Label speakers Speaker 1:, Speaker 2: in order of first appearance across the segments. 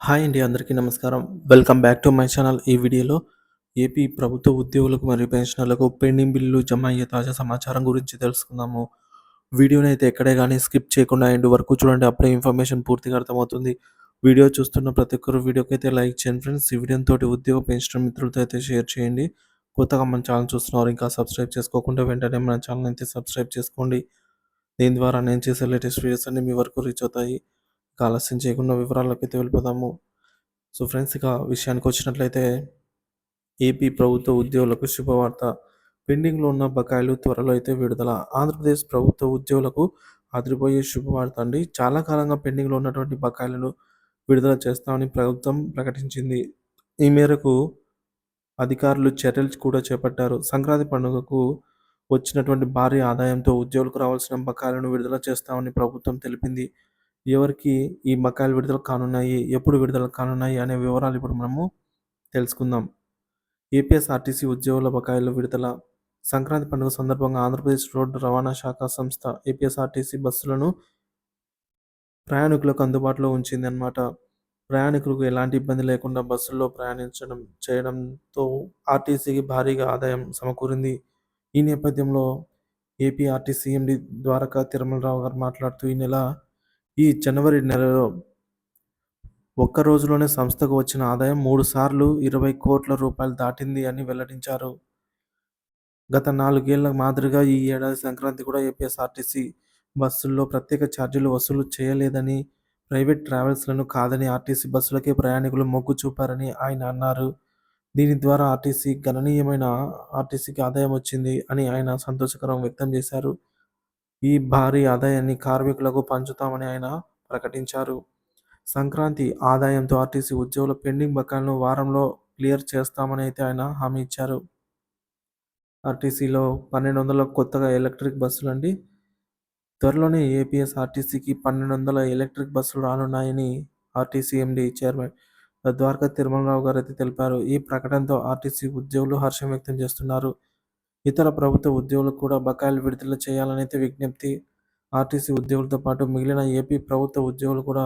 Speaker 1: Hi అండి అందరికీ నమస్కారం. Welcome back to my channel. ఈ వీడియోలో ఏపీ ప్రభుత్వ ఉద్యోగులకు మరియు పెన్షనర్లకు పెండింగ్ బిల్లులు జమ అయ్యే తాజా సమాచారం గురించి తెలుసుకుందాము. వీడియోని అయితే ఎక్కడే కానీ స్కిప్ చేయకుండా ఎండ్ వరకు చూడండి అప్పుడే ఇన్ఫర్మేషన్ పూర్తిగా అర్థమవుతుంది. వీడియో చూస్తున్న ప్రతి ఒక్కరు వీడియోకి అయితే లైక్ చేయండి ఫ్రెండ్స్. ఈ వీడియోతో ఉద్యోగ పెన్షన్ మిత్రులతో అయితే షేర్ చేయండి. కొత్తగా మన ఛానల్ చూస్తున్నారు ఇంకా సబ్స్క్రైబ్ చేసుకోకుండా వెంటనే మన ఛానల్ అయితే సబ్స్క్రైబ్ చేసుకోండి. దీని ద్వారా నేను చేసే లేటెస్ట్ వీడియోస్ అన్ని మీ వరకు రీచ్ అవుతాయి. ఇక ఆలస్యం చేయకుండా వివరాల్లోకి అయితే వెళ్ళిపోదాము. సో ఫ్రెండ్స్ ఇక విషయానికి వచ్చినట్లయితే ఏపీ ప్రభుత్వ ఉద్యోగులకు శుభవార్త. పెండింగ్లో ఉన్న బకాయిలు త్వరలో అయితే విడుదల. ఆంధ్రప్రదేశ్ ప్రభుత్వ ఉద్యోగులకు అదిరిపోయే శుభవార్త అండి. చాలా కాలంగా పెండింగ్లో ఉన్నటువంటి బకాయిలను విడుదల చేస్తామని ప్రభుత్వం ప్రకటించింది. ఈ మేరకు అధికారులు చర్యలు కూడా చేపట్టారు. సంక్రాంతి పండుగకు వచ్చినటువంటి భారీ ఆదాయంతో ఉద్యోగులకు రావాల్సిన బకాయిలను విడుదల చేస్తామని ప్రభుత్వం తెలిపింది. ఎవరికి ఈ బకాయిలు విడుదల కానున్నాయి ఎప్పుడు విడుదల కానున్నాయి అనే వివరాలు ఇప్పుడు మనము తెలుసుకుందాం. ఏపీఎస్ఆర్టీసీ ఉద్యోగుల బకాయిలు విడుదల. సంక్రాంతి పండుగ సందర్భంగా ఆంధ్రప్రదేశ్ రోడ్డు రవాణా శాఖ సంస్థ ఏపీఎస్ఆర్టీసీ బస్సులను ప్రయాణికులకు అందుబాటులో ఉంచింది అన్నమాట ప్రయాణికులకు ఎలాంటి ఇబ్బంది లేకుండా బస్సుల్లో ప్రయాణించడం చేయడంతో ఆర్టీసీకి భారీగా ఆదాయం సమకూరింది. ఈ నేపథ్యంలో AP RTC MD Dwaraka Tirumalarao గారు మాట్లాడుతూ ఈ నెల ఈ జనవరి నెలలో ఒక్క రోజులోనే సంస్థకు వచ్చిన ఆదాయం మూడు సార్లు ఇరవై కోట్ల రూపాయలు దాటింది అని వెల్లడించారు. గత నాలుగేళ్ళ మాదిరిగా ఈ ఏడాది సంక్రాంతి కూడా ఏపీఎస్ఆర్టీసీ బస్సుల్లో ప్రత్యేక ఛార్జీలు వసూలు చేయలేదని ప్రైవేట్ ట్రావెల్స్లను కాదని ఆర్టీసీ బస్సులకే ప్రయాణికులు మొగ్గు చూపారని ఆయన అన్నారు. దీని ద్వారా ఆర్టీసీ గణనీయమైన ఆర్టీసీకి ఆదాయం వచ్చింది అని ఆయన సంతోషకరం వ్యక్తం చేశారు. ఈ భారీ ఆదాయాన్ని కార్మికులకు పంచుతామని ఆయన ప్రకటించారు. సంక్రాంతి ఆదాయంతో ఆర్టీసీ ఉద్యోగుల పెండింగ్ బకాయిలను వారంలో క్లియర్ చేస్తామని అయితే ఆయన హామీ ఇచ్చారు. ఆర్టీసీలో పన్నెండు వందల కొత్తగా ఎలక్ట్రిక్ బస్సులు అండి త్వరలోనే ఏపీఎస్ ఆర్టీసీకి పన్నెండు వందల ఎలక్ట్రిక్ బస్సులు రానున్నాయని RTC MD chairman Dwaraka Tirumalarao గారు అయితే తెలిపారు. ఈ ప్రకటనతో ఆర్టీసీ ఉద్యోగులు హర్షం వ్యక్తం చేస్తున్నారు. ఇతర ప్రభుత్వ ఉద్యోగులకు కూడా బకాయిలు విడుదల చేయాలని అయితే విజ్ఞప్తి. ఆర్టీసీ ఉద్యోగులతో పాటు మిగిలిన ఏపీ ప్రభుత్వ ఉద్యోగులు కూడా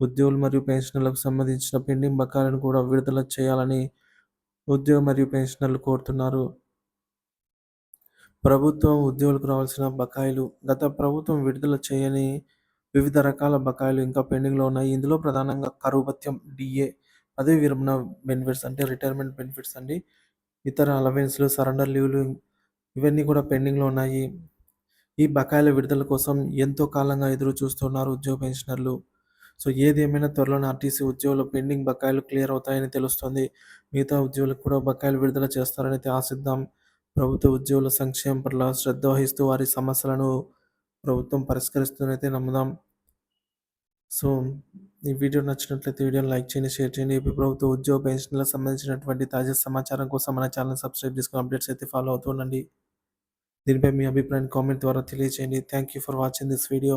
Speaker 1: ఉద్యోగులు మరియు పెన్షనర్లకు సంబంధించిన పెండింగ్ బకాయిలను కూడా విడుదల చేయాలని ఉద్యోగ మరియు పెన్షనర్లు కోరుతున్నారు. ప్రభుత్వం ఉద్యోగులకు రావాల్సిన బకాయిలు గత ప్రభుత్వం విడుదల చేయని వివిధ రకాల బకాయిలు ఇంకా పెండింగ్లో ఉన్నాయి. ఇందులో ప్రధానంగా కరువు భత్యం డిఏ పదవి విరమణ బెనిఫిట్స్ అంటే రిటైర్మెంట్ బెనిఫిట్స్ అండి. ఇతర అలవెన్స్లు సరెండర్ లీవ్లు ఇవన్నీ కూడా పెండింగ్లో ఉన్నాయి. ఈ బకాయిల విడుదల కోసం ఎంతో కాలంగా ఎదురు చూస్తున్నారు ఉద్యోగ పెన్షనర్లు. సో ఏదేమైనా త్వరలోనే ఆర్టీసీ ఉద్యోగుల పెండింగ్ బకాయిలు క్లియర్ అవుతాయని తెలుస్తుంది. మిగతా ఉద్యోగులకు కూడా బకాయిలు విడుదల చేస్తారని అయితే ఆశిద్దాం. ప్రభుత్వ ఉద్యోగుల సంక్షేమం పట్ల శ్రద్ధ వహిస్తూ వారి సమస్యలను ప్రభుత్వం పరిష్కరిస్తుందైతే నమ్ముదాం. సో ఈ వీడియో నచ్చినట్లయితే వీడియోని లైక్ చేయండి షేర్ చేయండి. ఏపీ ప్రభుత్వ ఉద్యోగ పెన్షన్లకు సంబంధించినటువంటి తాజా సమాచారం కోసం మన ఛానల్ సబ్స్క్రైబ్ చేసుకుని అప్డేట్స్ అయితే ఫాలో అవుతుండండి దీనిపై మీ అభిప్రాయం కామెంట్ ద్వారా తెలియజేయండి. Thank you for watching this video